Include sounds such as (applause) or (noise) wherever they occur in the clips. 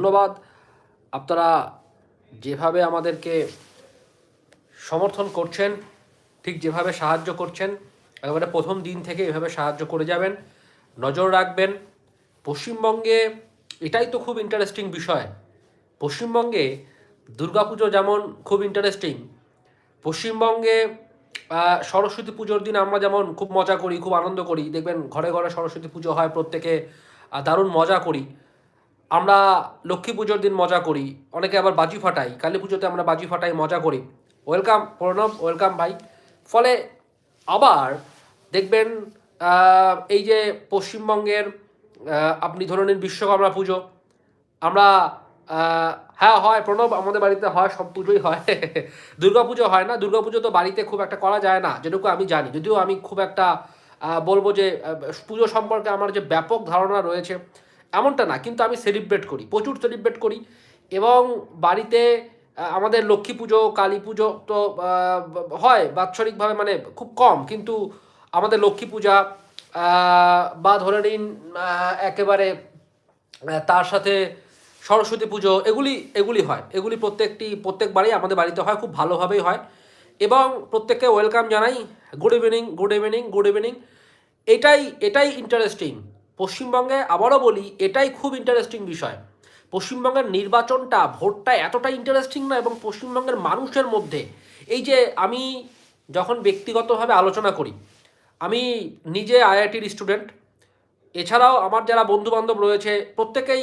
ধন্যবাদ। আপনারা যেভাবে আমাদেরকে সমর্থন করছেন, ঠিক যেভাবে সাহায্য করছেন, একেবারে প্রথম দিন থেকে এভাবে সাহায্য করে যাবেন। নজর রাখবেন, পশ্চিমবঙ্গে এটাই তো খুব ইন্টারেস্টিং বিষয়। পশ্চিমবঙ্গে দুর্গাপুজো যেমন খুব ইন্টারেস্টিং পশ্চিমবঙ্গে সরস্বতী পুজোর দিন আমরা যেমন খুব মজা করি, খুব আনন্দ করি। দেখবেন ঘরে ঘরে সরস্বতী পুজো হয়, প্রত্যেকে দারুণ মজা করি। আমরা লক্ষ্মী পুজোর দিন মজা করি, অনেকে আবার বাজি ফাটাই, কালী পুজোতে আমরা বাজি ফাটাই, মজা করি। ওয়েলকাম, প্রণব, ওয়েলকাম ভাই। ফলে আবার দেখবেন এই যে পশ্চিমবঙ্গের আপনি ধরে নিন বিশ্বকর্মা পুজো, আমরা হ্যাঁ হয়, প্রণব আমাদের বাড়িতে হয়, সব পুজোই হয়। (laughs) দুর্গা পুজো হয় না, দুর্গা পুজো তো বাড়িতে খুব একটা করা যায় না, যেটুকু আমি জানি। যদিও আমি খুব একটা বলব যে পুজো সম্পর্কে আমার যে ব্যাপক ধারণা রয়েছে এমনটা না, কিন্তু আমি সেলিব্রেট করি, প্রচুর সেলিব্রেট করি। এবং বাড়িতে আমাদের লক্ষ্মী পুজো, কালী পুজো তো হয় বাৎসরিকভাবে মানে খুব কম। কিন্তু আমাদের লক্ষ্মী পূজা বা ধরে নিন একেবারে তার সাথে সরস্বতী পুজো, এগুলি এগুলি হয়। এগুলি প্রত্যেকটি প্রত্যেকবারই আমাদের বাড়িতে হয়, খুব ভালোভাবেই হয়। এবং প্রত্যেককে ওয়েলকাম জানাই good evening good evening good evening এটাই এটাই ইন্টারেস্টিং পশ্চিমবঙ্গে আবারও বলি, এটাই খুব ইন্টারেস্টিং বিষয়। পশ্চিমবঙ্গের নির্বাচনটা, ভোটটা এতটাই ইন্টারেস্টিং না এবং পশ্চিমবঙ্গের মানুষের মধ্যে, এই যে আমি যখন ব্যক্তিগতভাবে আলোচনা করি, আমি নিজে আইআইটির স্টুডেন্ট এছাড়াও আমার যারা বন্ধু বান্ধব রয়েছে, প্রত্যেকেই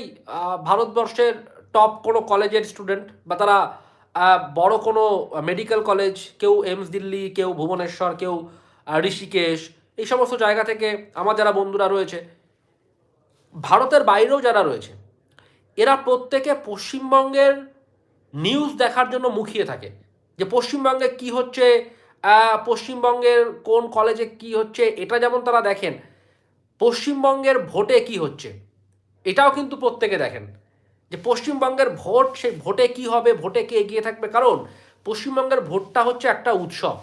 ভারতবর্ষের টপ কোনো কলেজের স্টুডেন্ট বা তারা বড় কোনো মেডিকেল কলেজ কেউ এমস দিল্লি কেউ ভুবনেশ্বর, কেউ ঋষিকেশ, এই সমস্ত জায়গা থেকে আমার যারা বন্ধুরা রয়েছে ভারতের বাইরেও যারা রয়েছে, এরা প্রত্যেকে পশ্চিমবঙ্গের নিউজ দেখার জন্য মুখিয়ে থাকে যে পশ্চিমবঙ্গে কি হচ্ছে পশ্চিমবঙ্গের কোন কলেজে কি হচ্ছে, এটা যেমন তারা দেখেন, পশ্চিমবঙ্গের ভোটে কি হচ্ছে, এটাও কিন্তু প্রত্যেকে দেখেন। যে পশ্চিমবঙ্গের ভোট সেই ভোটে কি হবে ভোটে কে এগিয়ে থাকবে? কারণ পশ্চিমবঙ্গের ভোটটা হচ্ছে একটা উৎসব।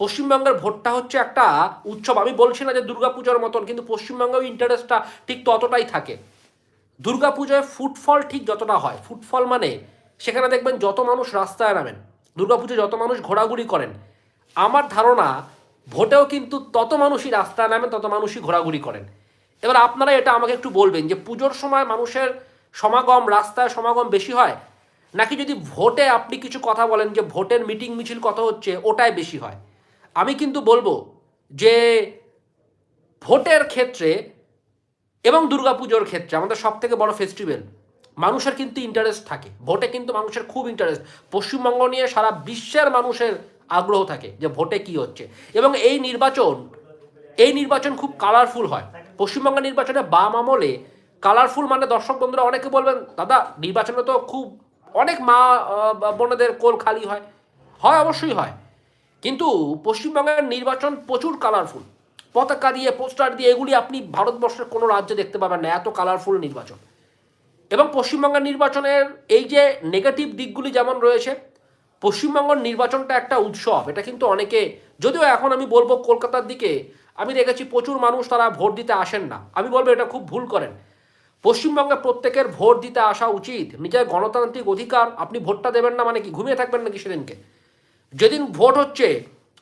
পশ্চিমবঙ্গের ভোটটা হচ্ছে একটা উৎসব। আমি বলছি না যে দুর্গাপুজোর মতন, কিন্তু পশ্চিমবঙ্গেও ইন্টারেস্টটা ঠিক ততটাই থাকে। দুর্গাপুজোয় ফুটফল ঠিক যতটা হয় ফুটফল মানে সেখানে দেখবেন যত মানুষ রাস্তায় নামেন, দুর্গাপুজোয় যত মানুষ ঘোরাঘুরি করেন, আমার ধারণা ভোটেও কিন্তু তত মানুষই রাস্তায় নামেন, তত মানুষই ঘোরাঘুরি করেন। এবার আপনারা এটা আমাকে একটু বলবেন যে পুজোর সময় মানুষের সমাগম রাস্তায় সমাগম বেশি হয়? নাকি যদি ভোটে আপনি কিছু কথা বলেন যে ভোটের মিটিং মিছিল কত হচ্ছে, ওটাই বেশি হয়? আমি কিন্তু বলব যে ভোটের ক্ষেত্রে এবং দুর্গাপুজোর ক্ষেত্রে আমাদের সব থেকে বড় ফেস্টিভ্যাল মানুষের কিন্তু ইন্টারেস্ট থাকে। ভোটে কিন্তু মানুষের খুব ইন্টারেস্ট পশ্চিমবঙ্গ নিয়ে সারা বিশ্বের মানুষের আগ্রহ থাকে যে ভোটে কি হচ্ছে। এবং এই নির্বাচন এই নির্বাচন খুব কালারফুল হয়। পশ্চিমবঙ্গের নির্বাচনে বাম আমলে কালারফুল মানে দর্শক বন্ধুরা অনেকে বলবেন, দাদা, নির্বাচনে তো খুব অনেক মা বোনেদের কোল খালি হয়। হয়, অবশ্যই হয়। কিন্তু পশ্চিমবঙ্গের নির্বাচন প্রচুর কালারফুল পতাকা দিয়ে পোস্টার দিয়ে এগুলি আপনি ভারতবর্ষের কোনো রাজ্যে দেখতে পাবেন না, এত কালারফুল নির্বাচন। এবং পশ্চিমবঙ্গের নির্বাচনের এই যে নেগেটিভ দিকগুলি যেমন রয়েছে, পশ্চিমবঙ্গের নির্বাচনটা একটা উৎসব। এটা কিন্তু অনেকে, যদিও এখন আমি বলব কলকাতার দিকে, আমি দেখেছি প্রচুর মানুষ তারা ভোট দিতে আসেন না। আমি বলব এটা খুব ভুল করেন। পশ্চিমবঙ্গে প্রত্যেকের ভোট দিতে আসা উচিত। নিজের গণতান্ত্রিক অধিকার, আপনি ভোটটা দেবেন না মানে কি? ঘুমিয়ে থাকবেন নাকি সেদিনকে? যেদিন ভোট হচ্ছে,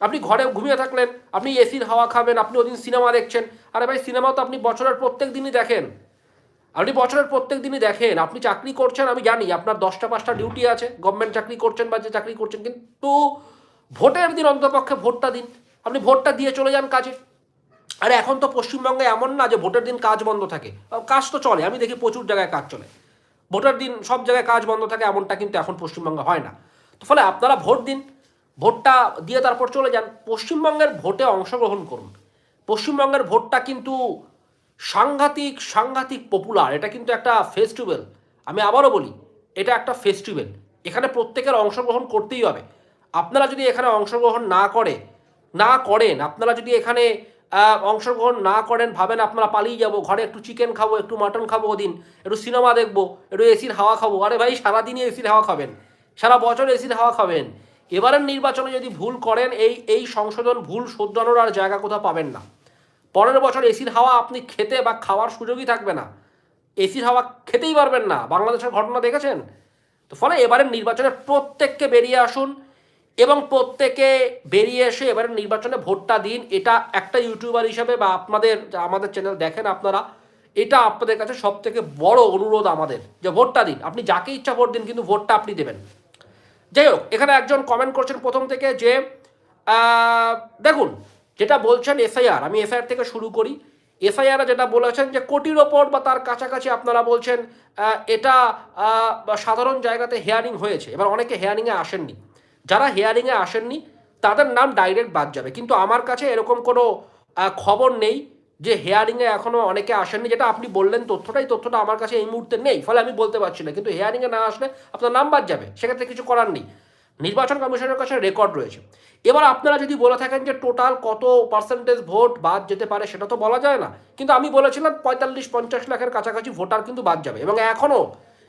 আপনি ঘরে ঘুমিয়ে থাকলেন, আপনি এসির হাওয়া খাবেন, আপনি ওদিন সিনেমা দেখছেন, আরে ভাই সিনেমা তো আপনি বছরের প্রত্যেক দিনই দেখেন। আপনি বছরের প্রত্যেক দিনই দেখেন, আপনি চাকরি করছেন, আমি জানি আপনার দশটা, পাঁচটা ডিউটি আছে গভর্নমেন্ট চাকরি করছেন বা যে চাকরি করছেন, কিন্তু ভোটের দিন অন্তপক্ষে ভোটটা দিন। আপনি ভোটটা দিয়ে চলে যান কাজে। আরে এখন তো পশ্চিমবঙ্গে এমন না যে ভোটের দিন কাজ বন্ধ থাকে। কাজ তো চলে, আমি দেখি প্রচুর জায়গায় কাজ চলে। ভোটের দিন সব জায়গায় কাজ বন্ধ থাকে, এমনটা কিন্তু এখন পশ্চিমবঙ্গে হয় না। তো ফলে আপনারা ভোট দিন। ভোটটা দিয়ে তারপর চলে যান, পশ্চিমবঙ্গের ভোটে অংশগ্রহণ করুন। পশ্চিমবঙ্গের ভোটটা কিন্তু সাংঘাতিক সাংঘাতিক পপুলার এটা কিন্তু একটা ফেস্টিভ্যাল আমি আবারও বলি, এটা একটা ফেস্টিভ্যাল এখানে প্রত্যেকের অংশগ্রহণ করতেই হবে। আপনারা যদি এখানে অংশগ্রহণ না করে, না করেন, আপনারা যদি এখানে অংশগ্রহণ না করেন, ভাবেন আপনারা পালিয়ে যাব, ঘরে একটু চিকেন খাব, একটু মাটন খাব ওদিন, একটু সিনেমা দেখব, একটু এসির হাওয়া খাব, আরে ভাই সারাদিনই এসির হাওয়া খাবেন। সারা বছর এসির হাওয়া খাবেন। এবারের নির্বাচনে যদি ভুল করেন, এই এই সংশোধন ভুল শোধরানোর আর জায়গা কোথাও পাবেন না। পরের বছর এসির হাওয়া আপনি খেতে বা খাওয়ার সুযোগই থাকবে না। এসির হাওয়া খেতেই পারবেন না। বাংলাদেশের ঘটনা দেখেছেন? তো ফলে এবারের নির্বাচনে প্রত্যেককে বেরিয়ে আসুন এবং প্রত্যেকে বেরিয়ে এসে এবারের নির্বাচনে ভোটটা দিন। এটা একটা ইউটিউবার হিসাবে বা আপনাদের আমাদের চ্যানেল দেখেন আপনারা, এটা আপনাদের কাছে সব থেকে বড় অনুরোধ আমাদের, যে ভোটটা দিন। আপনি যাকে ইচ্ছা ভোট দিন, কিন্তু ভোটটা আপনি দেবেন। যাই হোক এখানে একজন কমেন্ট করছেন প্রথম থেকে যে দেখুন, যেটা বলছেন এসআইআর আমি এসআইআর থেকে শুরু করি। এসআইআর যেটা বলেছেন যে, কোটির ওপর বা তার কাছাকাছি আপনারা বলছেন এটা সাধারণ জায়গাতে হেয়ারিং হয়েছে। এবার অনেকে হেয়ারিংয়ে আসেননি। যারা হেয়ারিংয়ে আসেননি, তাদের নাম ডাইরেক্ট বাদ যাবে। কিন্তু আমার কাছে এরকম কোনো খবর নেই। যে হেয়ারিংয়ে এখনও অনেকে আসেননি, যেটা আপনি বললেন তথ্যটাই, তথ্যটা আমার কাছে এই মুহূর্তে নেই, ফলে আমি বলতে পারছি না। কিন্তু হেয়ারিংয়ে না আসলে আপনার নাম বাদ যাবে, সেক্ষেত্রে কিছু করার নেই। নির্বাচন কমিশনের কাছে রেকর্ড রয়েছে। এবার আপনারা যদি বলে থাকেন যে টোটাল কত পার্সেন্টেজ ভোট বাদ যেতে পারে, সেটা তো বলা যায় না। কিন্তু আমি বলেছিলাম পঁয়তাল্লিশ, পঞ্চাশ লাখের কাছাকাছি ভোটার কিন্তু বাদ যাবে। এবং এখনও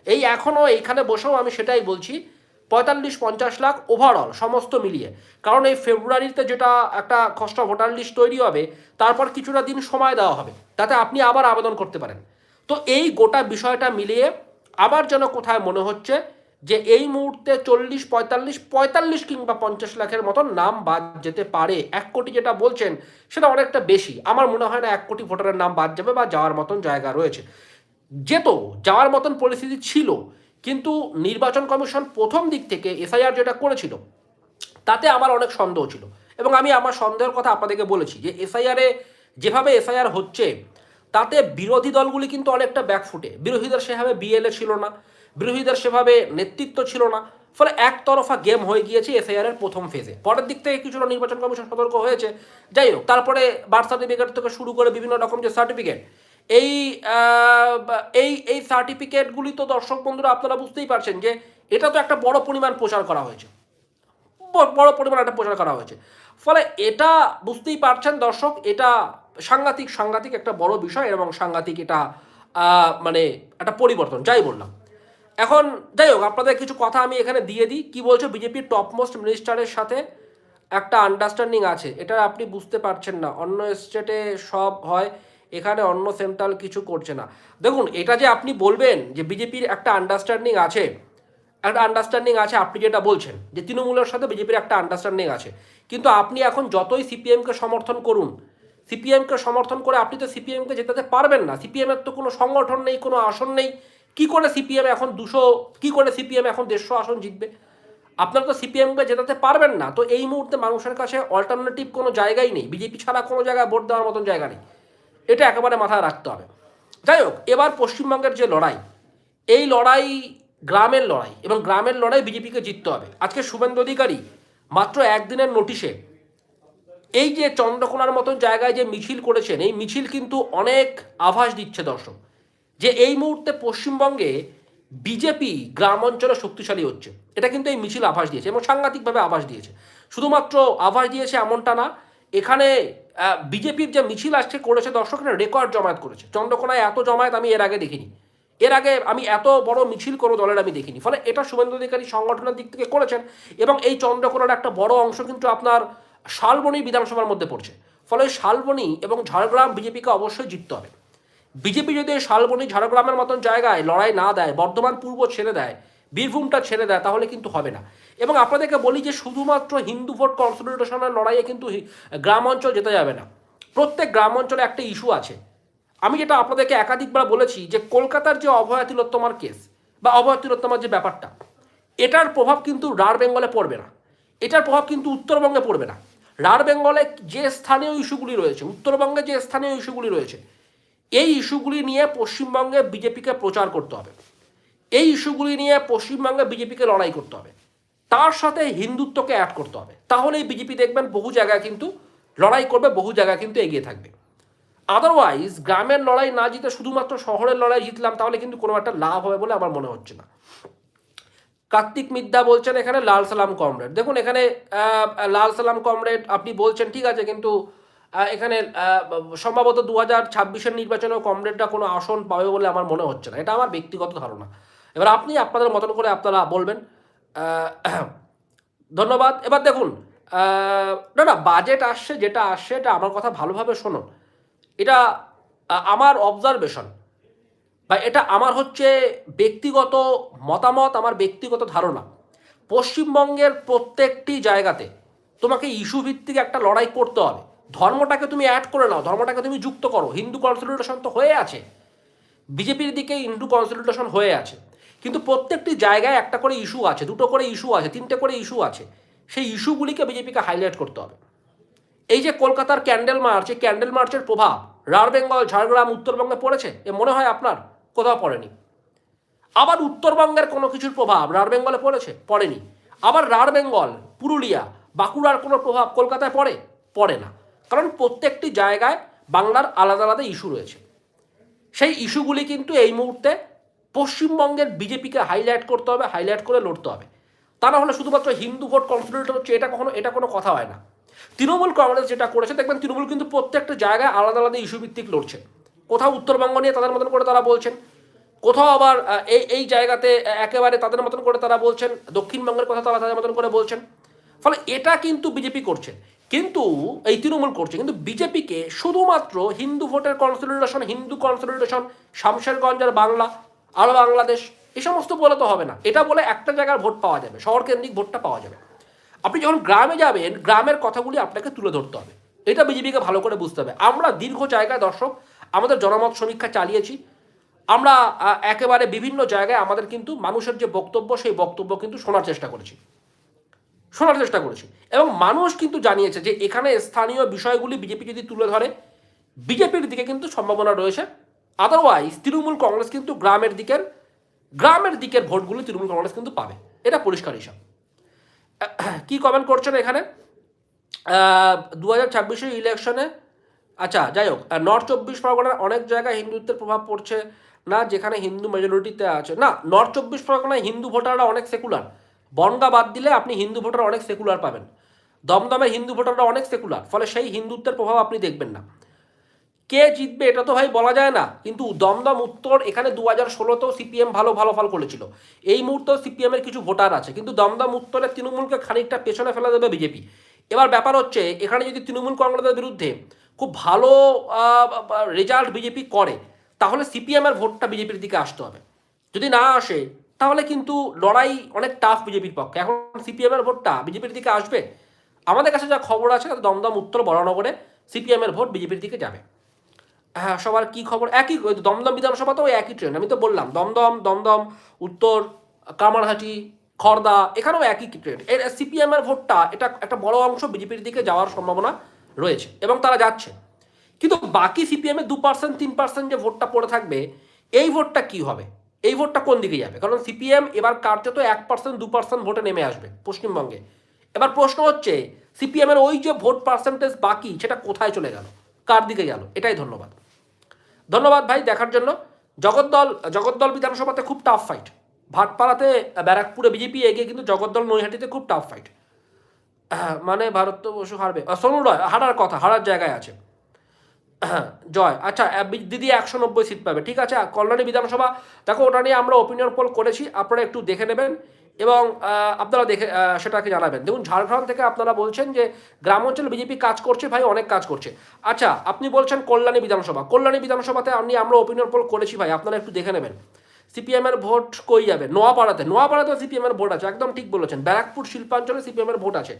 এই এখনও এইখানে বসেও আমি সেটাই বলছি পঁয়তাল্লিশ, পঞ্চাশ লাখ ওভারঅল সমস্ত মিলিয়ে। কারণ এই ফেব্রুয়ারিতে যেটা একটা খসড়া ভোটার লিস্ট তৈরি হবে, তারপর কিছুটা দিন সময় দেওয়া হবে। তাতে আপনি আবার আবেদন করতে পারেন। তো এই গোটা বিষয়টা মিলিয়ে আবার যেন কোথায় মনে হচ্ছে যে এই মুহূর্তে চল্লিশ, পঁয়তাল্লিশ পঁয়তাল্লিশ কিংবা পঞ্চাশ লাখের মতন নাম বাদ যেতে পারে। এক কোটি যেটা বলছেন, সেটা অনেকটা বেশি। আমার মনে হয় না এক কোটি ভোটারের নাম বাদ যাবে বা যাওয়ার মতন জায়গা রয়েছে। যেত, যাওয়ার মতন পরিস্থিতি ছিল। কিন্তু নির্বাচন কমিশন প্রথম দিক থেকে এসআইআর যেটা করেছিল, তাতে আমার অনেক সন্দেহ ছিল। এবং আমি আমার সন্দেহের কথা আপনাদেরকে বলেছি যে এসআইআরে যেভাবে এসআইআর হচ্ছে, তাতে বিরোধী দলগুলি কিন্তু অনেকটা ব্যাকফুটে বিরোধীদের সেভাবে বিএলএ ছিল না, বিরোধীদের সেভাবে নেতৃত্ব ছিল না, ফলে একতরফা গেম হয়ে গিয়েছে এসআইআর এর প্রথম ফেজে পরের দিক থেকে কিছুটা নির্বাচন কমিশন সতর্ক হয়েছে। যাই হোক, তারপরে বার্থ সার্টিফিকেট থেকে শুরু করে বিভিন্ন রকম যে সার্টিফিকেট এই এই এই সার্টিফিকেটগুলি তো দর্শক বন্ধুরা আপনারা বুঝতেই পারছেন যে এটা তো একটা বড় পরিমাণ প্রচার করা হয়েছে। বড় পরিমাণ একটা প্রচার করা হয়েছে। ফলে এটা বুঝতেই পারছেন দর্শক, এটা সাংঘাতিক সাংঘাতিক একটা বড় বিষয় এবং সাংঘাতিক এটা মানে একটা পরিবর্তন, যাই বললাম। এখন যাই হোক, আপনাদের কিছু কথা আমি এখানে দিয়ে দিই। কি বলছো বিজেপির টপ মোস্ট মিনিস্টারের সাথে? একটা আন্ডারস্ট্যান্ডিং আছে, এটা আপনি বুঝতে পারছেন না। অন্য স্টেটে সব হয়। এখানে অন্য সেন্ট্রাল কিছু করছে না। দেখুন, এটা যে আপনি বলবেন যে বিজেপির একটা আন্ডারস্ট্যান্ডিং আছে, একটা আন্ডারস্ট্যান্ডিং আছে, আপনি যেটা বলছেন, যে তৃণমূলের সাথে বিজেপির একটা আন্ডারস্ট্যান্ডিং আছে। কিন্তু আপনি এখন যতই সিপিএমকে সমর্থন করুন সিপিএমকে সমর্থন করে আপনি তো সিপিএমকে জেতাতে পারবেন না। সিপিএমের তো কোনো সংগঠন নেই, কোনো আসন নেই। কি করে সিপিএম এখন দুশো, কি করে সিপিএম এখন দেড়শো আসন জিতবে? আপনারা তো সিপিএমকে জেতাতে পারবেন না। তো এই মুহূর্তে মানুষের কাছে অল্টারনেটিভ কোনো জায়গাই নেই। বিজেপি ছাড়া কোনো জায়গায় ভোট দেওয়ার মতন জায়গা নেই। এটা একেবারে মাথায় রাখতে হবে। যাই হোক, এবার পশ্চিমবঙ্গের যে লড়াই, এই লড়াই গ্রামের লড়াই এবং গ্রামের লড়াই বিজেপিকে জিততে হবে। আজকে শুভেন্দু অধিকারী মাত্র একদিনের নোটিশে এই যে চন্দ্রকোনার মতন জায়গায় যে মিছিল করেছেন, এই মিছিল কিন্তু অনেক আভাস দিচ্ছে দর্শক, যে এই মুহূর্তে পশ্চিমবঙ্গে বিজেপি গ্রাম অঞ্চলে শক্তিশালী হচ্ছে। এটা কিন্তু এই মিছিল আভাস দিয়েছে এবং সাংঘাতিকভাবে আভাস দিয়েছে। শুধুমাত্র আভাস দিয়েছে এমনটা না এখানে বিজেপির যে মিছিল আজকে করেছে, দর্শকরা রেকর্ড জমায়েত করেছে। চন্দ্রকোনায় এত জমায়েত আমি এর আগে দেখিনি। এর আগে আমি এত বড় মিছিল কোনো দলের আমি দেখিনি। ফলে এটা শুভেন্দু অধিকারী সংগঠনের দিক থেকে করেছেন এবং এই চন্দ্রকোনার একটা বড় অংশ কিন্তু আপনার শালবনি বিধানসভার মধ্যে পড়ছে। ফলে শালবনী এবং ঝাড়গ্রাম বিজেপিকে অবশ্যই জিততে হবে। বিজেপি যদি শালবনী ঝাড়গ্রামের মতন জায়গায় লড়াই না দেয়, বর্ধমান পূর্ব ছেড়ে দেয় বীরভূমটা ছেড়ে দেয়, তাহলে কিন্তু হবে না। এবং আপনাদেরকে বলি যে শুধুমাত্র হিন্দু ভোট কনসলিডেশনের লড়াইয়ে কিন্তু গ্রাম অঞ্চল যেতে যাবে না। প্রত্যেক গ্রাম অঞ্চলে একটা ইস্যু আছে। আমি যেটা আপনাদেরকে একাধিকবার বলেছি যে কলকাতার যে অভয়া তিলোত্তমার কেস বা অভয়া তিলোত্তমার যে ব্যাপারটা, এটার প্রভাব কিন্তু রাঢ় বেঙ্গলে পড়বে না। এটার প্রভাব কিন্তু উত্তরবঙ্গে পড়বে না। রাঢ় বেঙ্গলে যে স্থানীয় ইস্যুগুলি রয়েছে, উত্তরবঙ্গে যে স্থানীয় ইস্যুগুলি রয়েছে, এই ইস্যুগুলি নিয়ে পশ্চিমবঙ্গে বিজেপিকে প্রচার করতে হবে। এই ইস্যুগুলি নিয়ে পশ্চিমবঙ্গে বিজেপিকে লড়াই করতে হবে। তার সাথে হিন্দুত্বকে অ্যাড করতে হবে। তাহলেই বিজেপি দেখবেন বহু জায়গায় কিন্তু লড়াই করবে, বহু জায়গায় কিন্তু এগিয়ে থাকবে। আদারওয়াইজ গ্রামের লড়াই না জিতে শুধুমাত্র শহরের লড়াই জিতলাম, তাহলে কিন্তু কোনো একটা লাভ হবে বলে আমার মনে হচ্ছে না। কার্তিক মিদ্যা বলছেন এখানে, লাল সালাম কমরেড। দেখুন, এখানে লাল সালাম কমরেড, আপনি বলছেন, ঠিক আছে, কিন্তু এখানে সম্ভবত দু হাজার ছাব্বিশের নির্বাচনেও কমরেডরা কোনো আসন পাবে বলে আমার মনে হচ্ছে না। এটা আমার ব্যক্তিগত ধারণা। এবার আপনি আপনাদের মতন করে আপনারা বলবেন ধন্যবাদ। এবার দেখুন না না বাজেট আসছে, যেটা আসছে, এটা আমার কথা ভালোভাবে শোনুন এটা আমার অবজারভেশন বা এটা আমার হচ্ছে ব্যক্তিগত মতামত, আমার ব্যক্তিগত ধারণা। পশ্চিমবঙ্গের প্রত্যেকটি জায়গাতে তোমাকে ইস্যু ভিত্তিক একটা লড়াই করতে হবে। ধর্মটাকে তুমি অ্যাড করে নাও, ধর্মটাকে তুমি যুক্ত করো। হিন্দু কনসলিডেশন তো হয়ে আছে। বিজেপির দিকে হিন্দু কনসলিডেশন হয়ে আছে। কিন্তু প্রত্যেকটি জায়গায় একটা করে ইস্যু আছে, দুটো করে ইস্যু আছে, তিনটে করে ইস্যু আছে। সেই ইস্যুগুলিকে বিজেপিকে হাইলাইট করতে হবে। এই যে কলকাতার ক্যান্ডেল মার্চ এই ক্যান্ডেল মার্চের প্রভাব রাঢ় বেঙ্গল ঝাড়গ্রাম, উত্তরবঙ্গে পড়েছে? এ মনে হয় আপনার কোথাও পড়েনি। আবার উত্তরবঙ্গের কোনো কিছুর প্রভাব রাঢ় বেঙ্গলে পড়েছে? পড়েনি। আবার রাঢ় বেঙ্গল পুরুলিয়া, বাঁকুড়ার কোনো প্রভাব কলকাতায় পড়ে? পড়ে না। কারণ প্রত্যেকটি জায়গায় বাংলার আলাদা আলাদা ইস্যু রয়েছে। সেই ইস্যুগুলি কিন্তু এই মুহূর্তে পশ্চিমবঙ্গের বিজেপিকে হাইলাইট করতে হবে হাইলাইট করে লড়তে হবে। তা না হলে শুধুমাত্র হিন্দু ভোট কনসলিডেট হচ্ছে, এটা কখনো, এটা কোনো কথা হয় না। তৃণমূল কংগ্রেস যেটা করেছে, দেখবেন তৃণমূল কিন্তু প্রত্যেকটা জায়গায় আলাদা আলাদা ইস্যু ভিত্তিক লড়ছে কোথাও উত্তরবঙ্গ নিয়ে তাদের মতন করে তারা বলছেন, কোথাও আবার এই এই জায়গাতে একেবারে তাদের মতন করে তারা বলছেন, দক্ষিণবঙ্গের কথা তারা তাদের মতন করে বলছেন। ফলে এটা কিন্তু বিজেপি করছে। কিন্তু এই তৃণমূল করছে, কিন্তু বিজেপিকে শুধুমাত্র হিন্দু ভোটের কনসলিডেশন হিন্দু কনসলিডেশন শামশেরগঞ্জ আর বাংলা আর বাংলাদেশ এই সমস্ত বলে তো হবে না। এটা বলে একটা জায়গার ভোট পাওয়া যাবে শহর কেন্দ্রিক ভোটটা পাওয়া যাবে। আপনি যখন গ্রামে যাবেন, গ্রামের কথাগুলি আপনাকে তুলে ধরতে হবে। এটা বিজেপিকে ভালো করে বুঝতে হবে। আমরা দীর্ঘ জায়গায় দর্শক, আমাদের জনমত সমীক্ষা চালিয়েছি। আমরা একেবারে বিভিন্ন জায়গায় আমাদের কিন্তু মানুষের যে বক্তব্য, সেই বক্তব্য কিন্তু শোনার চেষ্টা করেছি। শোনার চেষ্টা করেছি। এবং মানুষ কিন্তু জানিয়েছে যে, এখানে স্থানীয় বিষয়গুলি বিজেপি যদি তুলে ধরে, বিজেপির দিকে কিন্তু সম্ভাবনা রয়েছে। আদারওয়াইজ তৃণমূল কংগ্রেস কিন্তু গ্রামের দিকের গ্রামের দিকের ভোটগুলি তৃণমূল কংগ্রেস কিন্তু পাবে। এটা পরিষ্কার হিসাব। (coughs) কি কমেন্ট করছেন এখানে? দু হাজার ছাব্বিশের ইলেকশনে আচ্ছা যাই হোক নর্থ চব্বিশ পরগনার অনেক জায়গায় হিন্দুত্বের প্রভাব পড়ছে না, যেখানে হিন্দু মেজরিটিতে আছে। না নর্থ চব্বিশ পরগনায় হিন্দু ভোটাররা অনেক সেকুলার বনগা বাদ দিলে আপনি হিন্দু ভোটার অনেক সেকুলার পাবেন। দমদমে হিন্দু ভোটাররা অনেক সেকুলার ফলে সেই হিন্দুত্বের প্রভাব আপনি দেখবেন না। কে জিতবে এটা তো ভাই বলা যায় না। কিন্তু দমদম উত্তর এখানে দু হাজার ষোলোতেও সিপিএম ভালো ভালো ফল করেছিল। এই মুহূর্তেও সিপিএমের কিছু ভোটার আছে। কিন্তু দমদম উত্তরে তৃণমূলকে খানিকটা পেছনে ফেলে দেবে বিজেপি। এবার ব্যাপার হচ্ছে, এখানে যদি তৃণমূল কংগ্রেসের বিরুদ্ধে খুব ভালো রেজাল্ট বিজেপি করে, তাহলে সিপিএমের ভোটটা বিজেপির দিকে আসতে হবে। যদি না আসে, তাহলে কিন্তু লড়াই অনেক টাফ বিজেপির পক্ষে। এখন সিপিএমের ভোটটা বিজেপির দিকে আসবে? আমাদের কাছে যা খবর আছে দমদম উত্তর বরানগরে সিপিএমের ভোট বিজেপির দিকে যাবে। হ্যাঁ সবার কি খবর? একই তো দমদম বিধানসভাতেও ওই একই ট্রেন আমি তো বললাম, দমদম দমদম, উত্তর, কামারহাটি খড়দা এখানেও একই ট্রেন এর সিপিএম এর ভোটটা এটা একটা বড় অংশ বিজেপির দিকে যাওয়ার সম্ভাবনা রয়েছে এবং তারা যাচ্ছে। কিন্তু বাকি সিপিএম দু পার্সেন্ট তিন পার্সেন্ট যে ভোটটা পড়ে থাকবে, এই ভোটটা কি হবে? এই ভোটটা কোন দিকে যাবে? কারণ সিপিএম এবার কাটতে তো এক পার্সেন্ট দু পার্সেন্ট ভোটে নেমে আসবে পশ্চিমবঙ্গে। এবার প্রশ্ন হচ্ছে সিপিএম এর ওই যে ভোট পার্সেন্টেজ বাকি, সেটা কোথায় চলে গেল? কার দিকে গেল? এটাই ধন্যবাদ। ধন্যবাদ ভাই দেখার জন্য। জগদ্দল জগদ্দল বিধানসভাতে খুব টাফ ফাইট ভাটপাড়াতে ব্যারাকপুরে বিজেপি এগিয়ে কিন্তু জগদ্দল নৈহাটিতে খুব টাফ ফাইট মানে ভারত বসু হারবে। আহ, সোনু রয় হারার কথা হারার জায়গায় আছে। জয় আচ্ছা দিদি একশো নব্বই সিট পাবে ঠিক আছে? কল্যাণী বিধানসভা দেখো ওটা নিয়ে আমরা ওপিনিয়ন পোল করেছি আপনারা একটু দেখে নেবেন। এবং আপনারা দেখে সেটাকে জানাবেন। দেখুন, ঝাড়গ্রাম থেকে আপনারা বলছেন যে, গ্রাম অঞ্চলে বিজেপি কাজ করছে, ভাই, অনেক কাজ করছে। আচ্ছা আপনি বলছেন কল্যাণী বিধানসভা। কল্যাণী বিধানসভাতে আপনি আমরা ওপিনিয়ন পোল করেছি, ভাই, আপনারা একটু দেখে নেবেন। সিপিএম এর ভোট কই যাবে? নোয়াপাড়াতে। নোয়াপাড়াতেও সিপিএম এর ভোট আছে, একদম ঠিক বলেছেন। ব্যারাকপুর শিল্পাঞ্চলে সিপিএম এর ভোট আছে।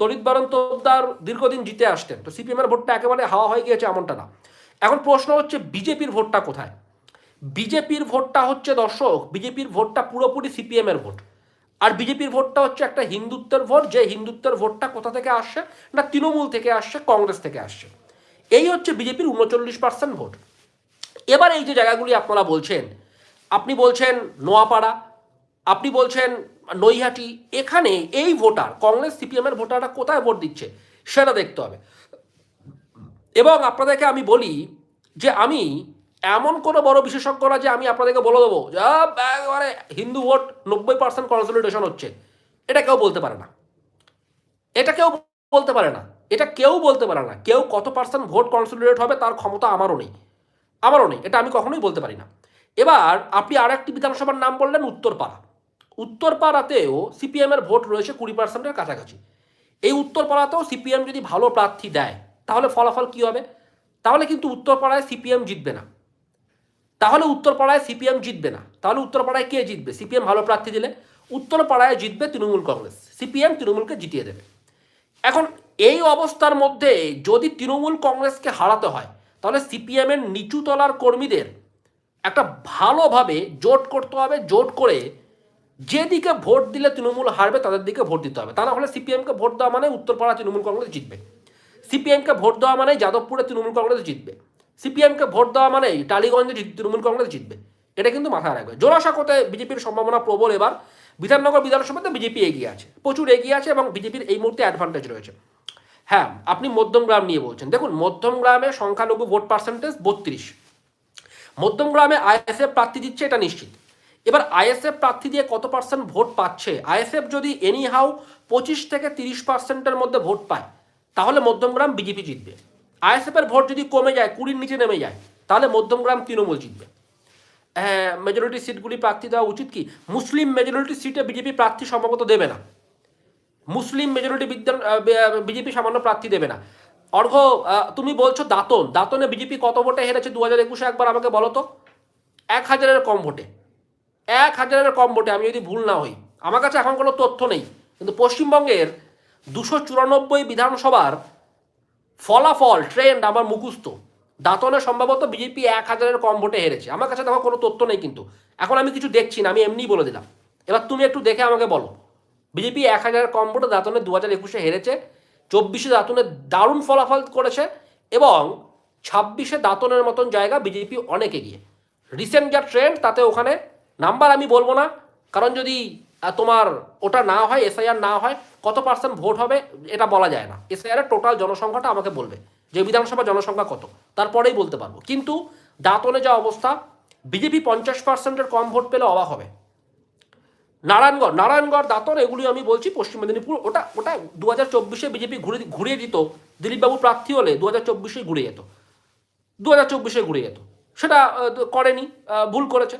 তরিতবরণ তোপদার দীর্ঘদিন জিতে আসতেন, তো সিপিএম এর ভোটটা একেবারে হাওয়া হয়ে গিয়েছে এমনটা না। এখন প্রশ্ন হচ্ছে, বিজেপির ভোটটা কোথায়? বিজেপির ভোটটা হচ্ছে, দর্শক, বিজেপির ভোটটা পুরোপুরি সিপিএম এর ভোট। আর বিজেপির ভোটটা হচ্ছে একটা হিন্দুত্বের ভোট, যে হিন্দুত্বের ভোটটা কোথা থেকে আসছে না তৃণমূল থেকে আসছে, কংগ্রেস থেকে আসছে। এই হচ্ছে বিজেপির উনচল্লিশ পার্সেন্ট ভোট। এবার এই যে জায়গাগুলি আপনারা বলছেন, আপনি বলছেন নোয়াপাড়া, আপনি বলছেন নৈহাটি, এখানে এই ভোটার, কংগ্রেস সিপিএমের ভোটাররা কোথায় ভোট দিচ্ছে সেটা দেখতে হবে। এবং আপনাদেরকে আমি বলি যে আমি এমন কোনো বড় বিশেষজ্ঞ না যে আমি আপনাদেরকে বলে দেবো, যে হিন্দু ভোট নব্বই পার্সেন্ট কনসলিডেশন হচ্ছে। এটা কেউ বলতে পারে না। এটা কেউ বলতে পারে না। এটা কেউ বলতে পারে না। কেউ কত পার্সেন্ট ভোট কনসলিডেট হবে তার ক্ষমতা আমারও নেই। আমারও নেই। এটা আমি কখনোই বলতে পারি না। এবার আপনি আর একটি বিধানসভার নাম বললেন উত্তরপাড়া। উত্তরপাড়াতেও সিপিএম এর ভোট রয়েছে কুড়ি পার্সেন্টের কাছাকাছি। এই উত্তরপাড়াতেও সিপিএম যদি ভালো প্রার্থী দেয়, তাহলে ফলাফল কি হবে? তাহলে কিন্তু উত্তরপাড়ায় সিপিএম জিতবে না। তাহলে উত্তরপাড়ায় সিপিএম জিতবে না। তাহলে উত্তরপাড়ায় কে জিতবে? সিপিএম ভালো প্রার্থী দিলে উত্তরপাড়ায় জিতবে তৃণমূল কংগ্রেস। সিপিএম তৃণমূলকে জিতিয়ে দেবে। এখন এই অবস্থার মধ্যে যদি তৃণমূল কংগ্রেসকে হারাতে হয়, তাহলে সিপিএমের নিচু তলার কর্মীদের একটা ভালোভাবে জোট করতে হবে, জোট করে যেদিকে ভোট দিলে তৃণমূল হারবে, তাদের দিকে ভোট দিতে হবে। তা না হলে সিপিএমকে ভোট দেওয়া মানে উত্তরপাড়া তৃণমূল কংগ্রেস জিতবে। সিপিএমকে ভোট দেওয়া মানে যাদবপুরে তৃণমূল কংগ্রেস জিতবে। সিপিএমকে ভোট দেওয়া মানেই টালিগঞ্জে তৃণমূল কংগ্রেস জিতবে। এটা কিন্তু মাথায় রাখবে। জোড়াসাঁকোতে বিজেপির সম্ভাবনা প্রবল এবার। বিধাননগর বিধানসভাতে বিজেপি এগিয়ে আছে, প্রচুর এগিয়ে আছে এবং বিজেপির এই মুহূর্তে অ্যাডভান্টেজ রয়েছে। হ্যাঁ আপনি মধ্যমগ্রাম নিয়ে বলছেন। দেখুন মধ্যমগ্রামে সংখ্যালঘু ভোট পার্সেন্টেজ বত্রিশ। মধ্যমগ্রামে আইএসএফ প্রার্থী দিচ্ছে, এটা নিশ্চিত। এবার আইএসএফ প্রার্থী দিয়ে কত পার্সেন্ট ভোট পাচ্ছে? আইএসএফ যদি এনি হাউ পঁচিশ থেকে তিরিশ পার্সেন্টের মধ্যে ভোট পায়, তাহলে মধ্যমগ্রাম বিজেপি জিতবে। আইএসএফ এর ভোট যদি কমে যায়, কুড়ির নিচে নেমে যায়, তাহলে মধ্যমগ্রাম তৃণমূল জিতবে। হ্যাঁ মেজরিটি সিটগুলি প্রার্থী দেওয়া উচিত কি? মুসলিম মেজরিটি সিটে বিজেপি প্রার্থী সম্ভবত দেবে না। মুসলিম মেজরিটি বিদ্যান বিজেপি সামান্য প্রার্থী দেবে না। অর্ঘ তুমি বলছো দাতন। দাতনে বিজেপি কত ভোটে হেরেছে দু হাজার একুশে? একবার আমাকে বলো তো। এক হাজারের কম ভোটে। এক হাজারের কম ভোটে, আমি যদি ভুল না হই। আমার কাছে এখন কোনো তথ্য নেই। কিন্তু পশ্চিমবঙ্গের দুশো চুরানব্বই বিধানসভার ফলাফল ট্রেন্ড আমার মুখস্থ। দাঁতনে সম্ভবত বিজেপি এক হাজারের কম ভোটে হেরেছে। আমার কাছে দেখো কোনো তথ্য নেই কিন্তু। এখন আমি কিছু দেখছি না, আমি এমনিই বলে দিলাম। এবার তুমি একটু দেখে আমাকে বলো। বিজেপি এক হাজারের কম ভোটে দাঁতনে দু হাজার একুশে হেরেছে, চব্বিশে দাঁতনে দারুণ ফলাফল করেছে এবং ছাব্বিশে দাঁতনের মতন জায়গা বিজেপি অনেক এগিয়ে। রিসেন্ট যা ট্রেন্ড তাতে ওখানে নাম্বার আমি বলব না। কারণ যদি তোমার ওটা না হয় এসআইআর না হয় কত পার্সেন্ট ভোট হবে এটা বলা যায় না। এসআইআর টোটাল জনসংখ্যাটা আমাকে বলবে যে বিধানসভা জনসংখ্যা কত, তারপরেই বলতে পারব। কিন্তু দাঁতনে যা অবস্থা বিজেপি পঞ্চাশ পার্সেন্টের কম ভোট পেলে অবাক হবে। নারায়ণগড় নারায়ণগড় দাঁতন, এগুলি আমি বলছি পশ্চিম মেদিনীপুর, ওটা ওটা দু হাজার চব্বিশে বিজেপি ঘুরে ঘুরিয়ে দিত। দিলীপবাবু প্রার্থী হলে দু হাজার চব্বিশে ঘুরে যেত। দু হাজার চব্বিশে ঘুরে যেত। সেটা করেনি ভুল করেছে।